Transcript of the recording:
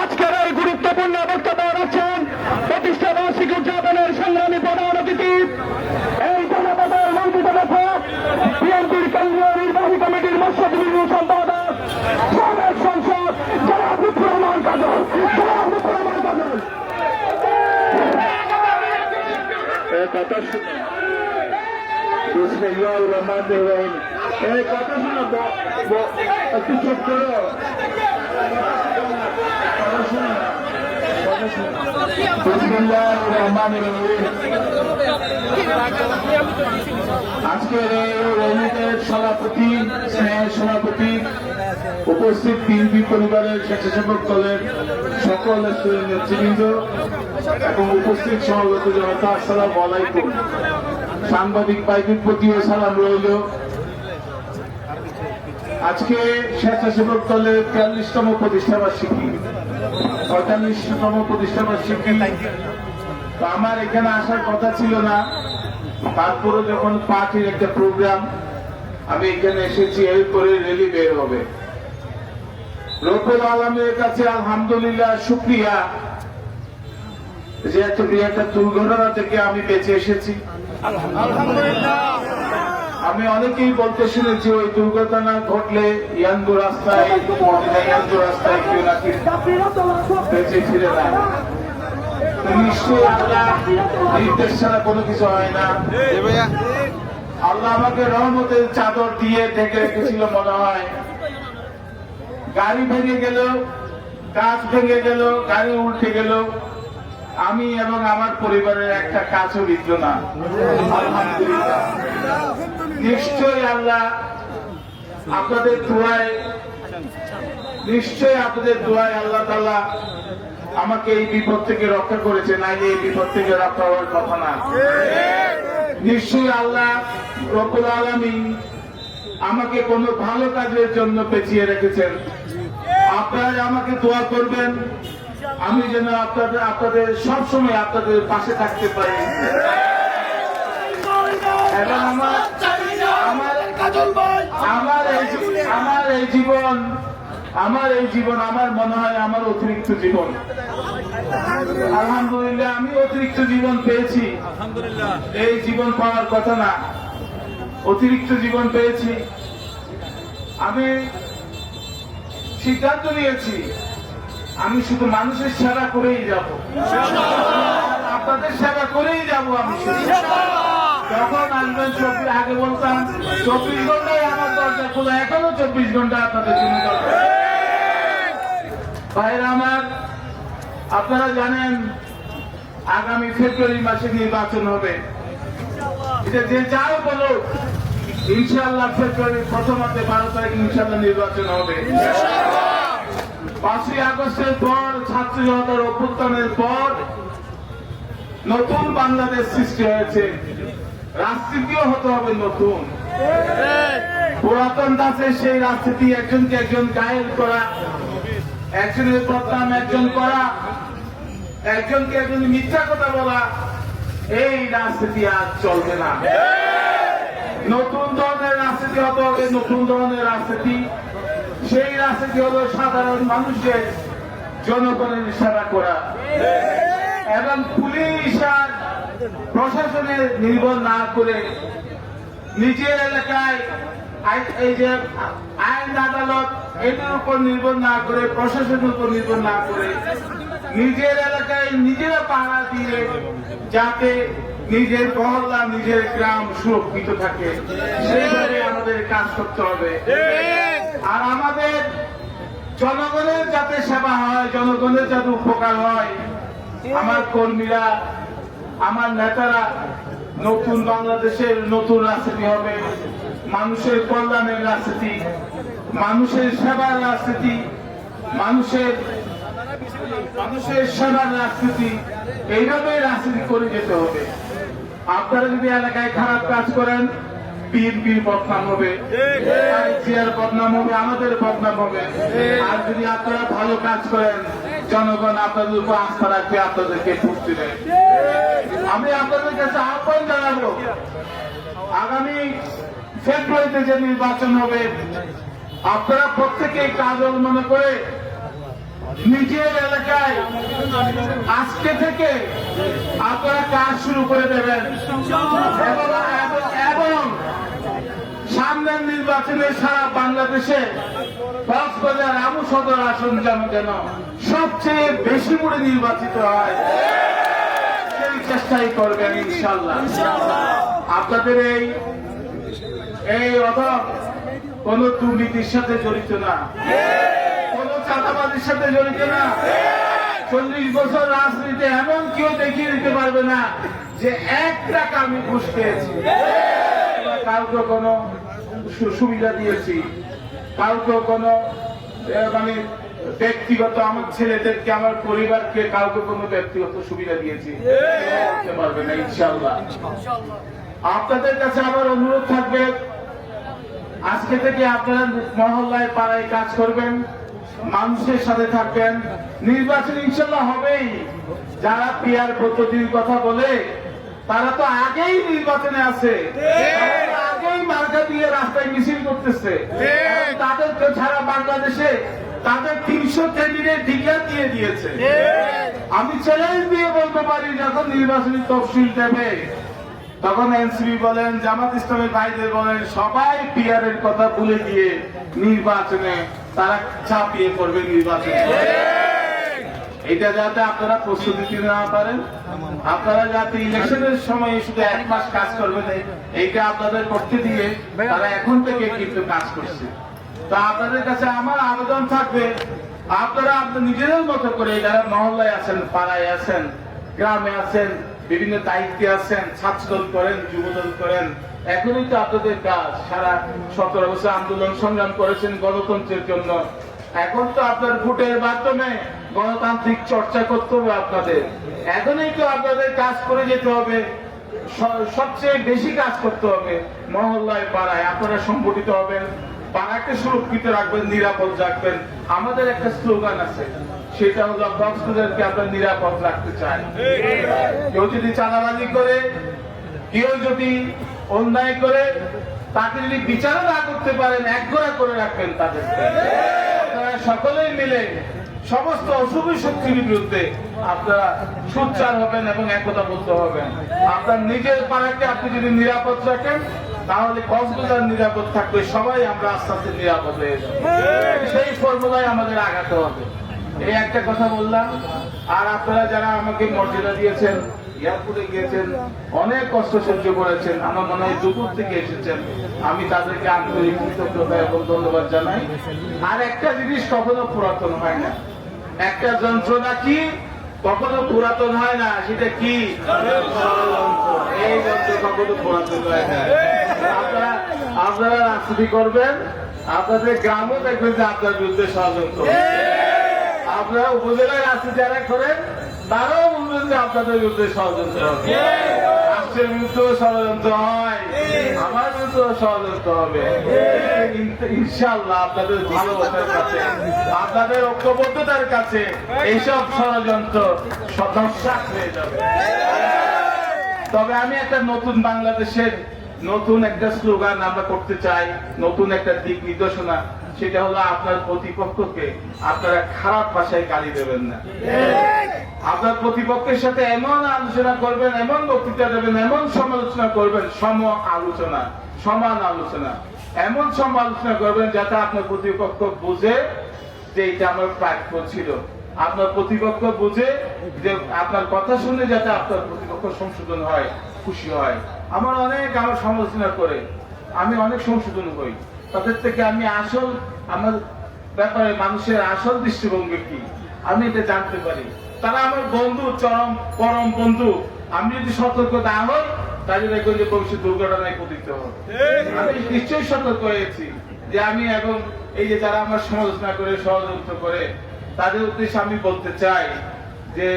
আজকের এই গুরুত্বপূর্ণ বক্তব্য রাখছেন প্রতিষ্ঠা বার্ষিক উদযাপনের সংগ্রামী প্রধান অতিথি এই জনপদের মন্ত্রিত লেখক, বিএনপির কেন্দ্রীয় নির্বাহী কমিটির মৎস্যজীবী সম্পাদক সংসদ কাজল কথা শুনে এই কথা শুনে একটু চুপ করো। আজকের এই রহিতের সভাপতি, স্নেহের সভাপতি, উপস্থিত বিএনপি পরিবারের স্বেচ্ছাসেবক দলের সকল স্তরের নেতৃবৃন্দ এবং উপস্থিত সমাগত জনতা, আসসালাম আলাইকুম। সাংবাদিক ভাইদের প্রতিও সালাম রইল। আজকে স্বেচ্ছাসেবক দলের বিয়াল্লিশতম প্রতিষ্ঠা বার্ষিকী। পঁয়তাল্লিশতম প্রতিষ্ঠা বার্ষিকী। তো আমার এখানে আসার কথা ছিল না। তারপরে যখন পার্টির একটা প্রোগ্রাম আমি এখানে এসেছি এর করে রেলি বের হবে। রকুল আলমের কাছে আলহামদুলিল্লাহ শুক্রিয়া যে এত একটা দুর্ঘটনা থেকে আমি বেঁচে এসেছি। আমি অনেকেই বলতে শুনেছি, ওই দুর্ঘটনা ঘটলে ইয়াঙ্গু রাস্তায় রাস্তায় কেউ নাকি বেঁচে ফিরে না। গাড়ি ভেঙে ভেঙে গেল, গাড়ি আমি এবং আমার পরিবারের একটা কাজও বিদ্য না। নিশ্চয়ই আল্লাহ আপনাদের দোয়ায়, নিশ্চয়ই আপনাদের দোয়ায় আল্লাহ তাআলা আমাকে এই বিপদ থেকে রক্ষা করেছে, নাইলে এই বিপদ থেকে রক্ষা হওয়ার কথা না। নিশ্চয়ই আল্লাহ রকুল আলমী আমাকে কোনো ভালো কাজের জন্য পেঁচিয়ে রেখেছেন। আপনারা আমাকে দোয়া করবেন, আমি যেন আপনাদের আপনাদের সবসময় আপনাদের পাশে থাকতে পারি। আমার এই জীবন আমার এই জীবন আমার মনে হয় আমার অতিরিক্ত জীবন। আলহামদুলিল্লাহ আমি অতিরিক্ত জীবন পেয়েছি। এই জীবন পাওয়ার কথা না। অতিরিক্ত জীবন পেয়েছি। আমি সিদ্ধান্ত নিয়েছি আমি শুধু মানুষের সেবা করেই যাব। আপনাদের সেবা করেই যাব আমি। যখন আসবেন চব্বিশ, আগে বলতাম, চব্বিশ ঘন্টায় আমার দরজা খোলা, এখনও চব্বিশ ঘণ্টা আপনাদের জন্য দরজা ভাইরা আমার, আপনারা জানেন, আগামী ফেব্রুয়ারি মাসে নির্বাচন হবে। এটা যে যাও বলো ইনশাআল্লাহ ফেব্রুয়ারি প্রথমাতে বারো তারিখ ইনশাআল্লাহ নির্বাচন হবে। পাঁচই আগস্টের পর, ছাত্র জনতার অভ্যুত্থানের পর নতুন বাংলাদেশ সৃষ্টি হয়েছে। রাজনীতিও হতে হবে নতুন। পুরাতন দাসের সেই রাজনীতি একজনকে একজন গায়েল করা, একজনের বদনাম একজন করা, একজনকে একজন মিথ্যা কথা বলা, এই রাজনীতি আজ চলবে না। নতুন ধরনের রাজনীতি হতে হবে, নতুন ধরনের রাজনীতি। সেই রাজনীতি হলো সাধারণ মানুষের জনগণের সেবা করা। এবং পুলিশ আর প্রশাসনের নির্ভর না করে নিজের এলাকায় এই যে আইন আদালত এটার উপর নির্ভর না করে, প্রশাসনের উপর নির্ভর না করে নিজের এলাকায় নিজেরা পাহারা দিয়ে যাতে নিজের মহল্লা, নিজের গ্রাম সুরক্ষিত থাকে। সেইভাবে আমাদের কাজ করতে হবে। আর আমাদের জনগণের যাতে সেবা হয়, জনগণের যাতে উপকার হয়, আমার কর্মীরা আমার নেতারা নতুন বাংলাদেশের নতুন রাজনীতি হবে মানুষের কল্যাণের রাজনীতি মানুষের সেবার রাজনীতি মানুষের মানুষের সেবার রাজনীতি এইভাবে রাজনীতি করে যেতে হবে। আপনারা যদি এলাকায় খারাপ কাজ করেন বিএনপির বদনাম হবে জিয়ার বদনাম হবে আমাদের বদনাম হবে। আর যদি আপনারা ভালো কাজ করেন জনগণ আপনাদের উপর আস্থা রাখবে, আপনাদেরকে ভোট দিবে। আমি আপনাদের কাছে আহ্বান জানাব, আগামী ফেব্রুয়ারিতে যে নির্বাচন হবে, আপনারা প্রত্যেকেই কাজল মনে করে নিজের এলাকায় আজকে থেকে আপনারা কাজ শুরু করে দেবেন। এবং সামনের নির্বাচনে সারা বাংলাদেশে কক্সবাজার আমু সদর আসন যেন যেন সবচেয়ে বেশি করে নির্বাচিত হয়। সেই চেষ্টাই করবেন ইনশাল্লাহ আপনাদের এই এই অধম কোন দুর্নীতির সাথে জড়িত না। কোন চাঁদাবাদের সাথে জড়িত না। চল্লিশ বছর রাজনীতি এমন কেউ দেখিয়ে দিতে পারবে না যে এক টাকা আমি ঘুষ পেয়েছি। কাউকে কোনো সুবিধা দিয়েছি। কাউকে কোনো মানে ব্যক্তিগত আমার ছেলেদেরকে আমার পরিবারকে কাউকে কোনো ব্যক্তিগত সুবিধা দিয়েছি। বলতে পারবে না ইনশাল্লাহ আপনাদের কাছে আমার অনুরোধ থাকবে আজকে থেকে আপনারা মহল্লায় পাড়ায় কাজ করবেন মানুষের সাথে থাকবেন। নির্বাচন ইনশাল্লাহ হবেই। যারা পিয়ার পদ্ধতির কথা বলে তারা তো আগেই নির্বাচনে আছে। মার্কা দিয়ে রাস্তায় মিছিল করতেছে। এবং তাদেরকে ছাড়া বাংলাদেশে তাদের তিনশো ক্যান্ডিডেট ডিক্লেয়ার দিয়ে দিয়েছে। আমি চ্যালেঞ্জ দিয়ে বলতে পারি যখন নির্বাচনী তফসিল দেবে তখন এনসিপি বলেন জামাত ইসলামের ভাইদের বলেন সবাই পিয়ারের কথা ভুলে গিয়ে নির্বাচনে তারা চাপিয়ে পড়বে নির্বাচনে। এটা যাতে আপনারা প্রস্তুতি নিতে না পারেন, আপনারা যাতে ইলেকশনের সময় শুধু এক মাস কাজ করবেন, এইটা আপনাদের করতে দিয়ে তারা এখন থেকে কিন্তু কাজ করছে। তা আপনাদের কাছে আমার আবেদন থাকবে, আপনারা আপনার নিজেদের মতো করে যারা মহল্লায় আছেন, পাড়ায় আছেন, গ্রামে আছেন, বিভিন্ন দায়িত্বে আছেন, ছাত্রদল করেন, যুবদল করেন, এখনই তো আপনাদের কাজ। সারা সতেরো বছর আন্দোলন সংগ্রাম করেছেন গণতন্ত্রের জন্য। এখন তো আপনার ভোটের মাধ্যমে গণতান্ত্রিক চর্চা করতে হবে আপনাদের। এখনই তো আপনাদের কাজ করে যেতে হবে। সবচেয়ে বেশি কাজ করতে হবে মহল্লায়, পাড়ায়। আপনারা সংগঠিত হবেন, পাড়াকে সুরক্ষিত রাখবেন, নিরাপদ রাখবেন। আমাদের একটা স্লোগান আছে, সেটা হলো কক্সবাজারকে আমরা নিরাপদ রাখতে চাই। কেউ যদি চাঁদাবাজি করে, কেউ যদি অন্যায় করে, তাকে যদি বিচারও না করতে পারেন, একগোড়া করে রাখবেন তাদের আপনারা সকলেই মিলে সমস্ত অশুভ শক্তির বিরুদ্ধে আপনারা সোচ্চার হবেন এবং একতা বলতে হবেন। আপনার নিজের পাড়াকে আপনি যদি নিরাপদ রাখেন তাহলে কক্সবাজার নিরাপদ থাকবে সবাই আমরা আস্তে আস্তে নিরাপদ হয়ে। সেই ফর্মুলায় আমাদের আগাতে হবে। এই একটা কথা বললাম আর আপনারা যারা আমাকে মর্যাদা দিয়েছেন এয়ারপোর্টে গিয়েছেন অনেক কষ্ট সহ্য করেছেন আমার মনে হয় দুপুর থেকে এসেছেন আমি তাদেরকে আন্তরিক কৃতজ্ঞতা এবং ধন্যবাদ জানাই। আর একটা জিনিস কখনো পুরাতন হয় না। একটা যন্ত্রণা কি? কখনো পুরাতন হয় না, সেটা কি? এই যন্ত্র কখনো পুরাতন হয় না। আপনারা আপনারা রাজনীতি করবেন, আপনাদের গ্রামও দেখবেন যে আপনার বিরুদ্ধে ষড়যন্ত্র। আপনারা উপজেলায় রাজনীতি যারা করেন, তারাও বলবেন যে আপনাদের বিরুদ্ধে ষড়যন্ত্র রাষ্ট্রের বিরুদ্ধেও ষড়যন্ত্র হয়। আমার বিরুদ্ধেও ষড়যন্ত্র হবে। ইনশাল্লাহ আপনাদের ভালোবাসার কাছে আপনাদের ঐক্যবদ্ধতার কাছে এইসব ষড়যন্ত্র সদস্যাত হয়ে যাবে। তবে আমি একটা নতুন বাংলাদেশের নতুন একটা স্লোগান আমরা করতে চাই, নতুন একটা দিক নির্দেশনা, সেটা হলো আপনার প্রতিপক্ষকে আপনারা খারাপ ভাষায় গালি দেবেন না। আপনার প্রতিপক্ষের সাথে এমন আলোচনা করবেন, এমন বক্তৃতা দেবেন, এমন সমালোচনা করবেন, সম আলোচনা, সমান আলোচনা, এমন সম আলোচনা করবেন যাতে আপনার প্রতিপক্ষ বুঝে যে এটা আমার প্রাপ্য ছিল। আপনার প্রতিপক্ষ বুঝে যে আপনার কথা শুনে যাতে আপনার প্রতিপক্ষ সংশোধন হয়, খুশি হয়। আমার অনেক আমার সমালোচনা করে। আমি অনেক সংশোধন হই তাদের থেকে আমি আসল, আমার ব্যাপারে মানুষের আসল দৃষ্টিভঙ্গি কি? আমি এটা জানতে পারি। তারা আমার বন্ধু, চরম, পরম বন্ধু। আমি যদি সতর্ক না হই, তাহলে দেখবেন যে ভবিষ্যৎ দুর্ঘটনায় পতিত হবে। আমি নিশ্চয়ই সতর্ক হয়েছি যে আমি এখন এই যে যারা আমার সমালোচনা করে সহযোগিতা করে, তাদের উদ্দেশ্যে আমি বলতে চাই যে